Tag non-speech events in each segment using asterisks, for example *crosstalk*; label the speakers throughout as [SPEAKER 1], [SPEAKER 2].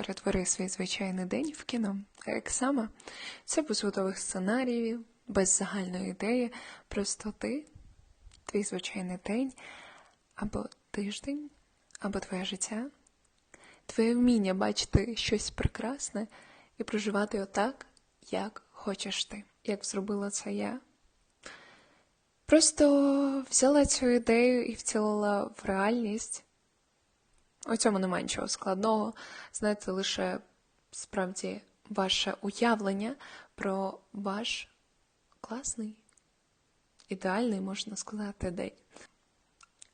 [SPEAKER 1] перетвори свій звичайний день в кіно. А як саме? Це без готових сценаріїв, без загальної ідеї, просто ти, твій звичайний день, або тиждень, або твоє життя, твоє вміння бачити щось прекрасне і проживати його так, як хочеш ти, як зробила це я. Просто взяла цю ідею і втілила в реальність. У цьому немає нічого складного. Знаєте, лише справді ваше уявлення про ваш класний, ідеальний, можна сказати, день.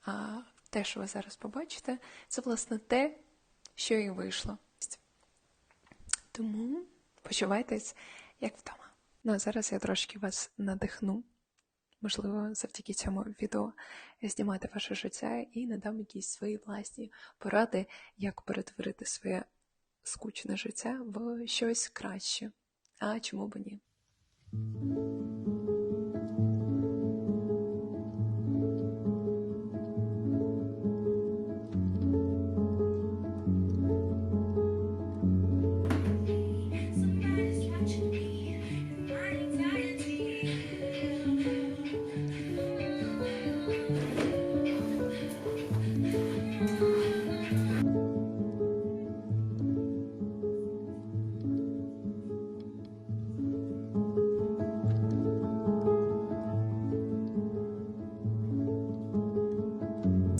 [SPEAKER 1] А те, що ви зараз побачите, це власне те, що і вийшло. Тому почувайтесь як вдома. Ну а зараз я трошки вас надихну. Можливо, завдяки цьому відео знімати ваше життя і надам якісь свої власні поради, як перетворити своє скучне життя в щось краще. А чому б ні?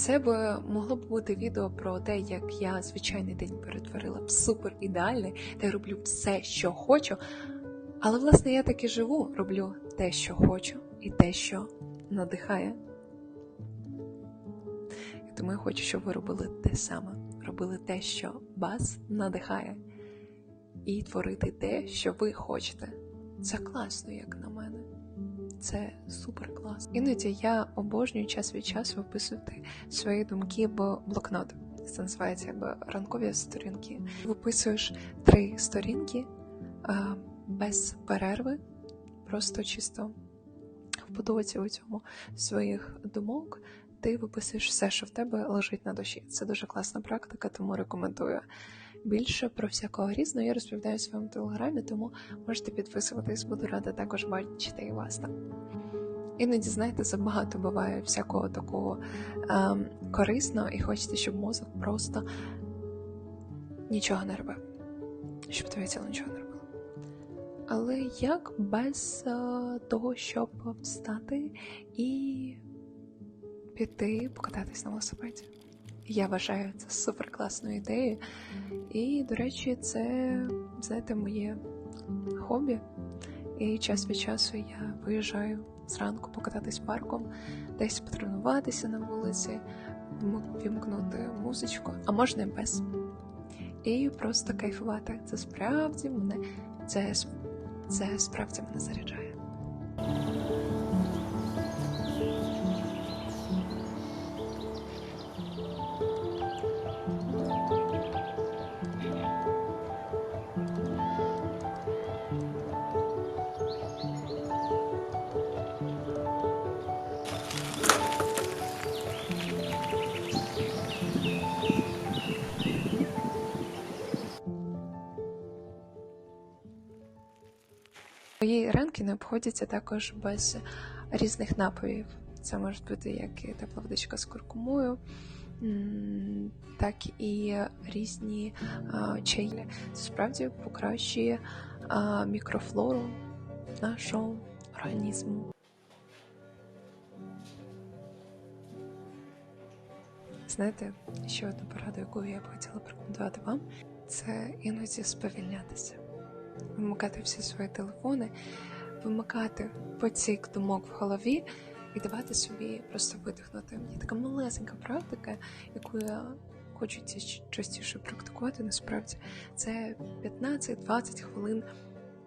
[SPEAKER 1] Це б могло б бути відео про те, як я звичайний день перетворила в супер ідеальний, де роблю все, що хочу. Але власне я так і живу, роблю те, що хочу, і те, що надихає. Тому я хочу, щоб ви робили те саме, робили те, що вас надихає, і творити те, що ви хочете. Це класно, як на мене. Це супер класно. Іноді я обожнюю час від часу виписувати свої думки в блокнот. Це називається якби ранкові сторінки. Виписуєш три сторінки без перерви, просто чисто в потоці у цьому своїх думок. Ти виписуєш все, що в тебе лежить на душі. Це дуже класна практика, тому рекомендую. Більше про всякого різного я розповідаю в своєму телеграмі, тому можете підписуватись, буду рада також бачити і вас там. Іноді, знаєте, забагато буває всякого такого ем, корисного, і хочеться, щоб мозок просто нічого не робив, щоб твоє тіло нічого не робило. Але як без е, того, щоб встати і піти покататись на велосипеді? Я вважаю це супер класною ідеєю. І, до речі, це, знаєте, моє хобі. І час від часу я виїжджаю зранку покататись парком, десь потренуватися на вулиці, вімкнути музичку, а можна і без. І просто кайфувати. Це справді мене, це, це справді мене заряджає. Мої не обходяться також без різних напоїв. Це може бути як тепла водичка з куркумою, так і різні чаї. Це справді покращує мікрофлору нашого організму. Знаєте, ще одну пораду, яку я б хотіла порекомендувати вам, це іноді сповільнятися вимикати всі свої телефони, вимикати потік думок в голові і давати собі просто видихнути. Є така малесенька практика, яку я хочу частіше практикувати насправді. Це 15-20 хвилин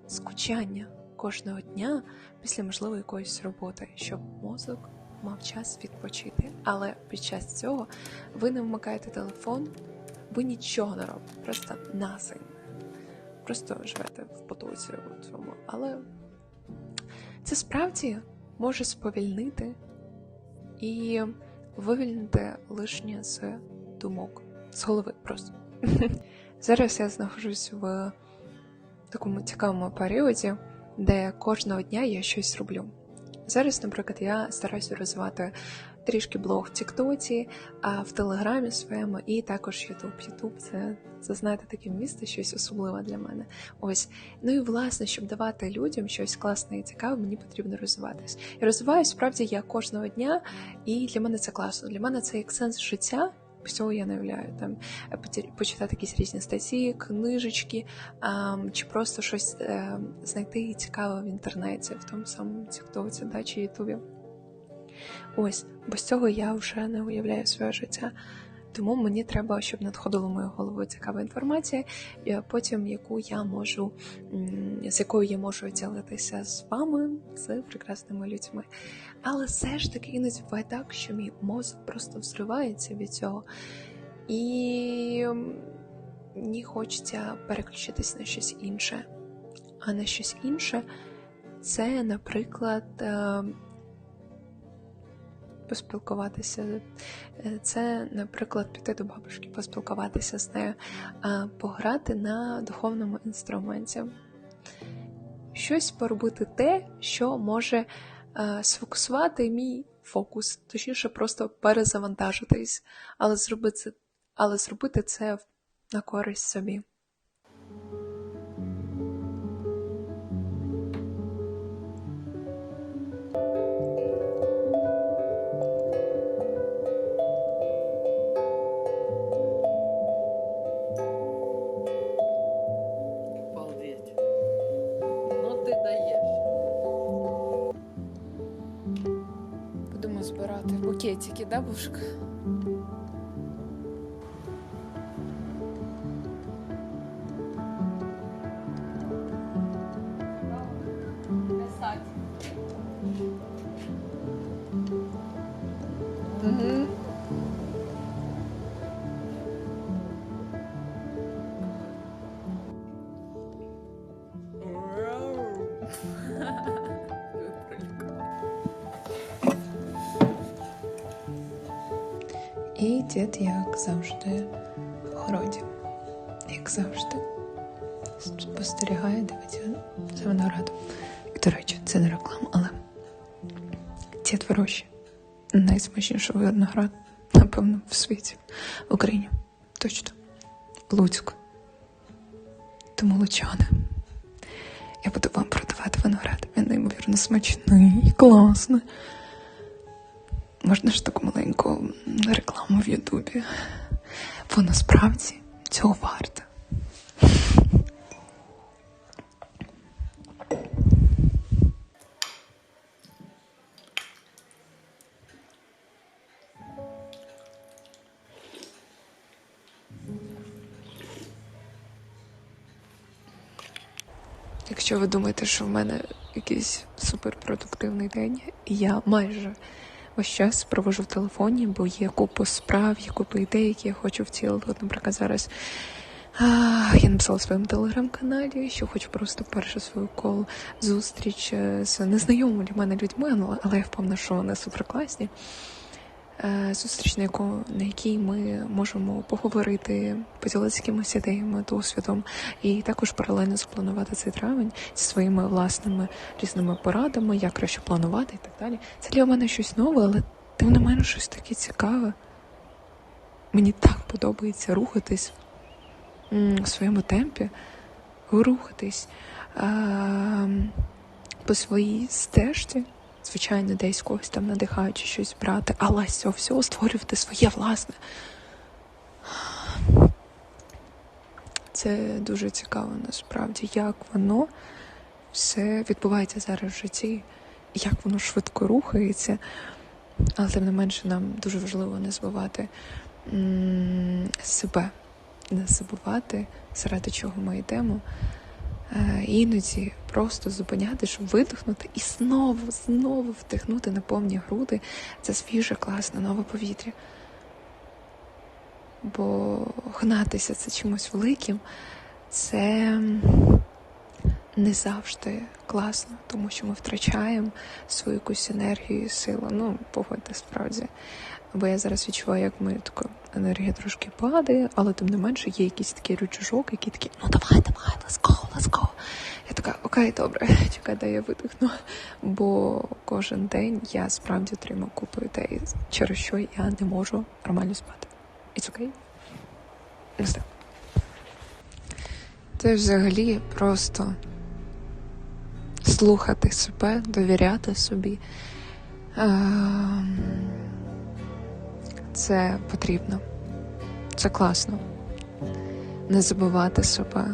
[SPEAKER 1] скучання кожного дня після можливо якоїсь роботи, щоб мозок мав час відпочити. Але під час цього ви не вмикаєте телефон, ви нічого не робите, просто nothing просто живете в потоці у цьому. Але це справді може сповільнити і вивільнити лишнє з думок, з голови просто. *laughs* Зараз я знаходжусь в такому цікавому періоді, де кожного дня я щось роблю. Зараз, наприклад, я стараюся розвивати трішки блог в Тіктоці, а в Телеграмі своєму, і також Ютуб. Ютуб це, це знаєте, таке місце, щось особливе для мене. Ось. Ну і власне, щоб давати людям щось класне і цікаве, мені потрібно розвиватись. І розвиваюсь справді я кожного дня, і для мене це класно. Для мене це як сенс життя. Всього я не являю там е, почитати якісь різні статті, книжечки, а, чи просто щось е, знайти цікаве в інтернеті, в тому самому Тіктоці, да, чи Ютубі. Ось, без цього я вже не уявляю своє життя. Тому мені треба, щоб надходила мою голову цікава інформація, і потім яку я можу, з якою я можу ділитися з вами, з прекрасними людьми. Але все ж таки іноді буває так, що мій мозок просто взривається від цього. І мені хочеться переключитись на щось інше. А на щось інше це, наприклад, е, поспілкуватися. Е, Це, наприклад, піти до бабушки, поспілкуватися з нею, пограти на духовному інструменті. Щось поробити те, що може е, сфокусувати мій фокус, точніше, просто перезавантажитись, але зробити, але зробити це на користь собі.
[SPEAKER 2] Збирати букетики, да, бушка? Угу. *laughs*
[SPEAKER 1] І дід, як завжди, в городі, як завжди, спостерігає, дивиться за виноградом. До речі, це не реклама, але дід вирощує найсмачніший виноград, напевно, в світі, в Україні. Точно. Луцьку. Тому лучани. Я буду вам продавати виноград. Він неймовірно смачний, класний. Можна ж таку маленьку рекламу в Ютубі. Бо насправді цього варто. Якщо ви думаєте, що в мене якийсь суперпродуктивний день, я майже весь час провожу в телефоні, бо є купу справ, є купу ідей, які я хочу втілити. От, наприклад, зараз а, я написала в своєму телеграм-каналі, що хочу просто першу свою кол зустріч е, з незнайомими для мене людьми, але- але я впевнена, що вони суперкласні. Е, Зустріч, на, яку, на якій ми можемо поговорити, поділитися якимось ідеями, досвідом, і також паралельно запланувати цей травень зі своїми власними різними порадами, як краще планувати і так далі. Це для мене щось нове, але тим не менше щось таке цікаве. Мені так подобається рухатись в своєму темпі, рухатись по своїй стежці. Звичайно, десь когось там надихаючи щось брати, але з цього всього створювати своє власне. Це дуже цікаво насправді, як воно все відбувається зараз в житті, як воно швидко рухається. Але тим не менше нам дуже важливо не забувати м, себе, не забувати, заради чого ми йдемо. Е, Іноді просто зупиняти, щоб видихнути і знову, знову вдихнути на повні груди це свіже, класне, нове повітря. Бо гнатися це чимось великим, це не завжди класно, тому що ми втрачаємо свою якусь енергію і силу. Ну, погодьте справді. Бо я зараз відчуваю, як ми тако енергія трошки падає, але тим не менше є якийсь такий рючужок, який такий, ну давай, давай, let's go, let's go. Я така, окей, добре, *laughs* чекай, дай я видихну. Бо кожен день я справді отримую купу ідей, через що я не можу нормально спати. It's okay? Ось так. Це взагалі просто слухати себе, довіряти собі. Ем, Це потрібно. Це класно. Не забувати себе.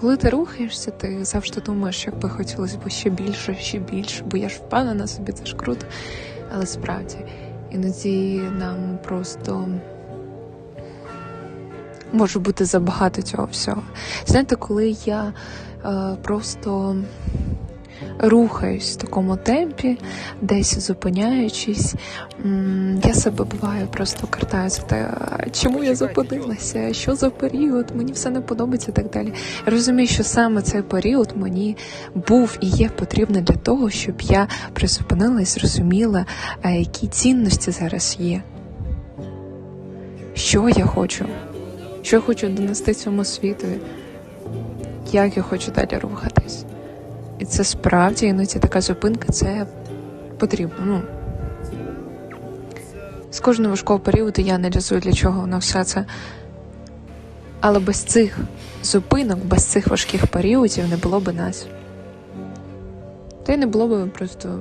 [SPEAKER 1] Коли ти рухаєшся, ти завжди думаєш, як би хотілося б ще більше, ще більше, бо я ж впевнена собі, це ж круто. Але справді, іноді нам просто може бути забагато цього всього. Знаєте, коли я е, просто рухаюсь в такому темпі, десь зупиняючись, я себе буває просто картаю за те, чому я зупинилася, що за період, мені все не подобається і так далі. Я розумію, що саме цей період мені був і є потрібний для того, щоб я призупинилась, зрозуміла, які цінності зараз є. Що я хочу? Що я хочу донести цьому світові? Як я хочу далі рухатись? І це справді іноді така зупинка це потрібно. Ну. З кожного важкого періоду я аналізую, для чого воно все це. Але без цих зупинок, без цих важких періодів не було б нас. Та й не було б просто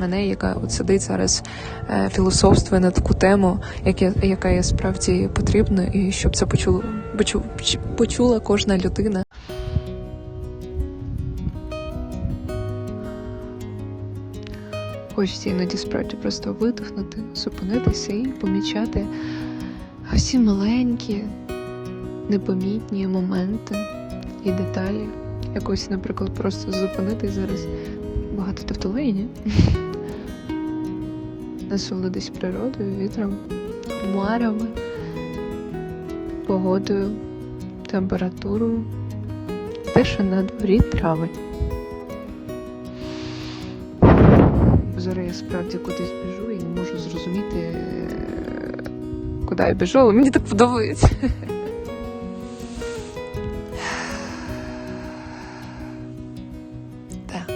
[SPEAKER 1] мене, яка от сидить зараз, е, філософствує на таку тему, яка, яка є справді потрібна, і щоб це почуло, почу, почула кожна людина. Хочеться іноді справді просто видихнути, зупинитися і помічати всі маленькі, непомітні моменти і деталі. Якось, наприклад, просто зупинитись зараз багато тавтології, *laughs* насолодись природою, вітром, хмарами, погодою, температурою, те, що на дворі травень. Зараз я справді кудись біжу і не можу зрозуміти, е, куди я біжу, але мені так подобається. *sighs* Так.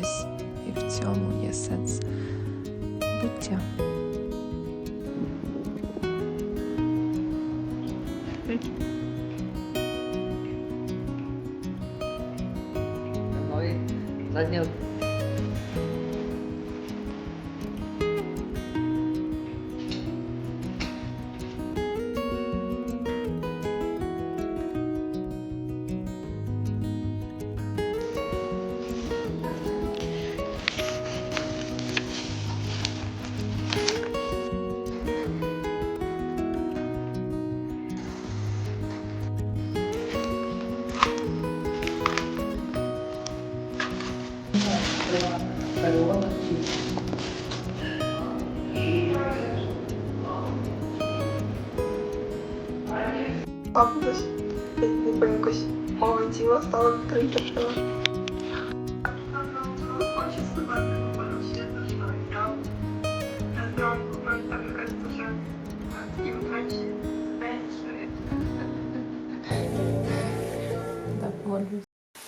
[SPEAKER 1] Ось і в цьому є сенс буття.
[SPEAKER 3] Ноги,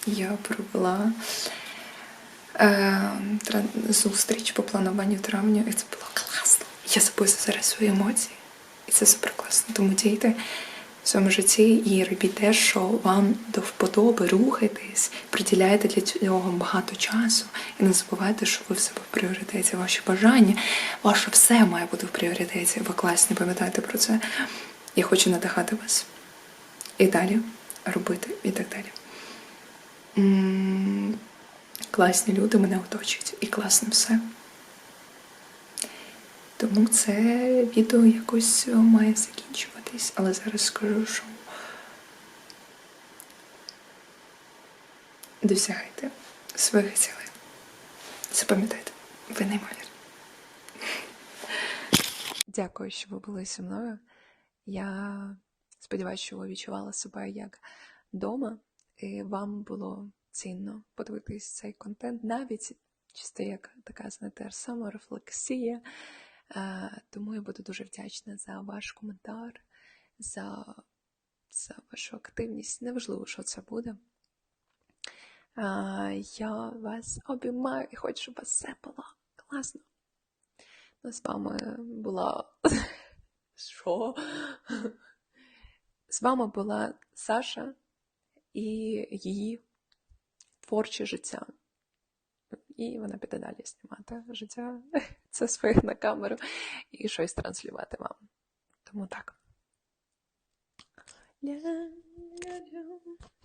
[SPEAKER 1] Я провела е, зустріч по плануванню травня, і це було класно. Я записую зараз свої емоції, і це супер класно. Тому дійте в своєму житті і робіть те, що вам до вподоби, рухайтесь, приділяйте для цього багато часу. І не забувайте, що ви в себе в пріоритеті, ваші бажання, ваше все має бути в пріоритеті. Ви класні, пам'ятайте про це. Я хочу надихати вас і далі робити, і так далі. Класні люди мене оточують і класно все. Тому це відео якось має закінчуватись, але зараз скажу, що досягайте своїх цілей. Запам'ятайте, ви неймовірні. Дякую, що ви були зі мною. Я сподіваюся, що ви відчували себе як вдома, і вам було цінно подивитись цей контент, навіть чисто як така, знаєте, саморефлексія. Е, Тому я буду дуже вдячна за ваш коментар, за, за вашу активність. Неважливо, що це буде. Е, Я вас обіймаю і хочу, щоб вас все було класно. Ну, з вами була. *laughs* Що? З вами була Саша і її творче життя. І вона піде далі знімати життя *laughs* це своє на камеру і щось транслювати вам. Тому так. Yeah, yeah, yeah.